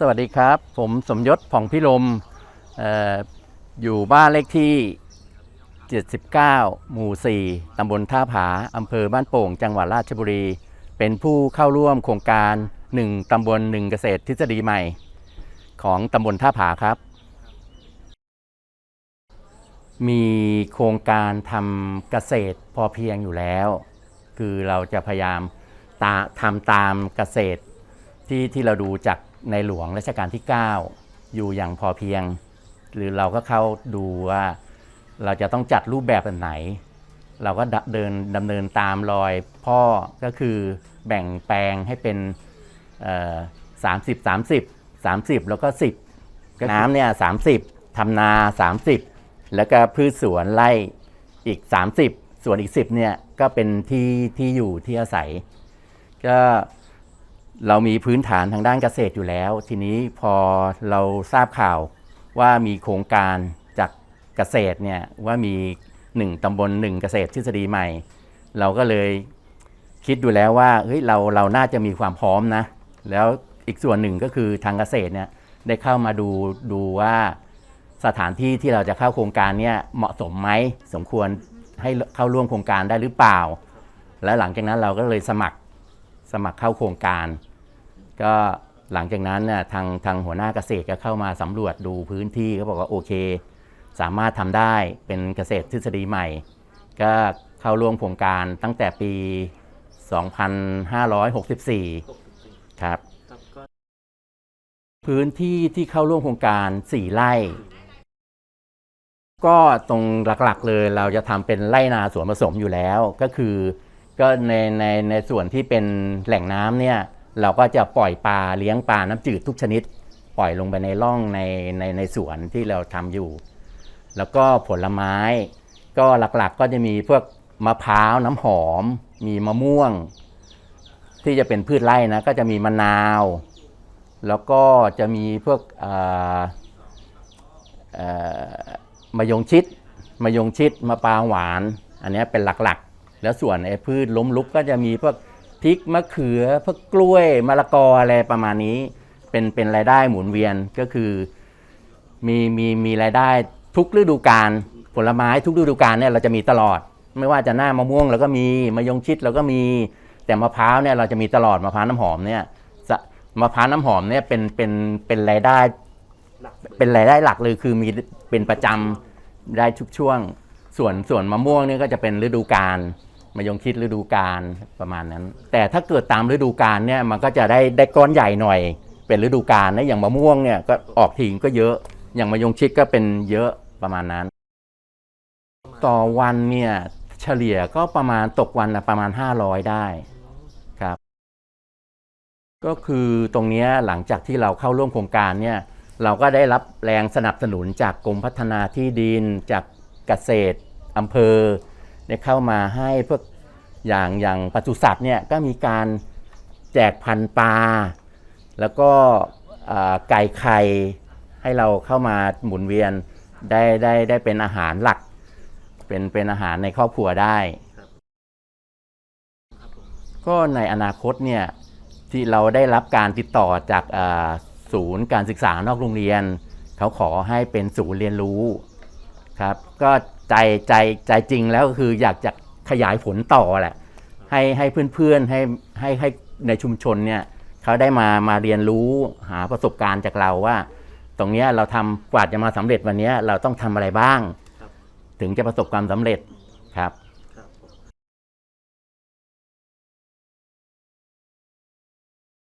สวัสดีครับ ผมสมยศผ่องพิรมออยู่บ้านเลขที่ 79 หมู่ 4 ตำบลท่าผา อำเภอบ้านโป่ง จังหวัดราชบุรี เป็นผู้เข้าร่วมโครงการ 1 ตำบล 1 เกษตรทฤษฎีใหม่ ของตำบลท่าผาครับ มีโครงการทำเกษตรพอเพียงอยู่แล้ว คือเราจะพยายามทำตามเกษตรที่ที่เราดูจาก ในหลวงรัชกาลที่ 9 อยู่อย่างพอเพียง หรือเราก็เข้าดูว่าเราจะต้องจัดรูปแบบแบบไหน เราก็ดเดินดำเนินตามรอยพ่อก็คือแบ่งแปลงให้เป็นสามสิบสามสิบสามสิบแล้วก็สิบน้ำเนี่ยสามสิบทำนา30แล้วก็พืชสวนไร่อีก30ส่วนอีก10เนี่ยก็เป็นที่ที่อยู่ที่อาศัย ก็ เรามีพื้นฐานทางด้านเกษตรอยู่แล้ว ทีนี้พอเราทราบข่าวว่ามีโครงการจากเกษตรเนี่ยว่ามีหนึ่งตำบลหนึ่งเกษตรทฤษฎีใหม่ เราก็เลยคิดดูแล้วว่าเฮ้ยเราเราน่าจะมีความพร้อมนะ แล้วอีกส่วนหนึ่งก็คือทางเกษตรเนี่ยได้เข้ามาดูดูว่าสถานที่ที่เราจะเข้าโครงการเนี่ยเหมาะสมไหมสมควรให้เข้าร่วมโครงการได้หรือเปล่า และหลังจากนั้นเราก็เลยสมัคร สมัครเข้าโครงการ ก็หลังจากนั้นน่ะทางทางหัวหน้าเกษตรก็เข้ามาสำรวจดูพื้นที่เขาบอกว่าโอเค สามารถทำได้เป็นเกษตรทฤษฎีใหม่ ก็เข้าร่วมโครงการตั้งแต่ปี 2564 ครับ พื้นที่ที่เข้าร่วมโครงการ 4ไร่ ก็ตรงหลักๆเลยเราจะทำเป็นไร่นาสวนผสมอยู่แล้วก็คือ ก็ในในในส่วนที่เป็นแหล่งน้ำเนี่ยเราก็จะปล่อยปลาเลี้ยงปลาน้ำจืดทุกชนิด ปล่อยลงไปในร่องในในในสวนที่เราทำอยู่ แล้วก็ผลไม้ ก็หลักๆก็จะมีพวกมะพร้าวน้ำหอม มีมะม่วง ที่จะเป็นพืชไร่นะก็จะมีมะนาว แล้วก็จะมีพวกมะยงชิดมะยงชิดมะปรางหวาน อันนี้เป็นหลักๆ แล้วส่วนไอ้พืชล้มลุกก็จะมีพวกพริกมะเขือพวกกล้วยมะละกออะไรประมาณนี้ เป็นเป็นรายได้หมุนเวียนก็คือมีมีมีรายได้ทุกฤดูกาลผลไม้ทุกฤดูกาลเนี่ยเราจะมีตลอด ไม่ว่าจะหน้ามะม่วงเราก็มีมะยงชิดเราก็มี แต่มะพร้าวเนี่ยเราจะมีตลอดมะพร้าวน้ำหอมเนี่ยมะพร้าวน้ำหอมเนี่ยเป็นเป็นเป็นรายได้เป็นรายได้หลักเลยคือมีเป็นประจำได้ทุกช่วง ส่วนส่วนมะม่วงเนี่ยก็จะเป็นฤดูกาล มะยงชิดฤดูกาลประมาณนั้น แต่ถ้าเกิดตามฤดูกาลเนี่ยมันก็จะได้ได้ก้อนใหญ่หน่อย เป็นฤดูกาลนะอย่างมะม่วงเนี่ยก็ออกทิ้งก็เยอะ อย่างมะยงชิดก็เป็นเยอะประมาณนั้น ต่อวันเนี่ยเฉลี่ยก็ประมาณตกวันละประมาณ 500 ได้ครับ ก็คือตรงนี้หลังจากที่เราเข้าร่วมโครงการเนี่ยเราก็ได้รับแรงสนับสนุนจากกรมพัฒนาที่ดินจากเกษตรอำเภอ ได้เข้ามาให้พวกอย่างอย่างปศุสัตว์เนี่ยก็มีการแจกพันปลา แล้วก็ไก่ไข่ให้เราเข้ามาหมุนเวียนได้ได้ได้เป็นอาหารหลัก เป็นเป็นอาหารในครอบครัวได้ก็ในอนาคตเนี่ยที่เราได้รับการติดต่อจากศูนย์การศึกษานอกโรงเรียน เขาขอให้เป็นศูนย์เรียนรู้ ครับก็ใจใจใจจริงแล้วก็คืออยากจะขยายผลต่อแหละให้ให้เพื่อนๆให้ให้ให้ในชุมชนเนี่ยเขาได้มามาเรียนรู้หาประสบการณ์จากเราว่า ตรงเนี้ยเราทำกว่าจะมาสำเร็จวันเนี้ยเราต้องทำอะไรบ้าง ถึงจะประสบความสำเร็จครับ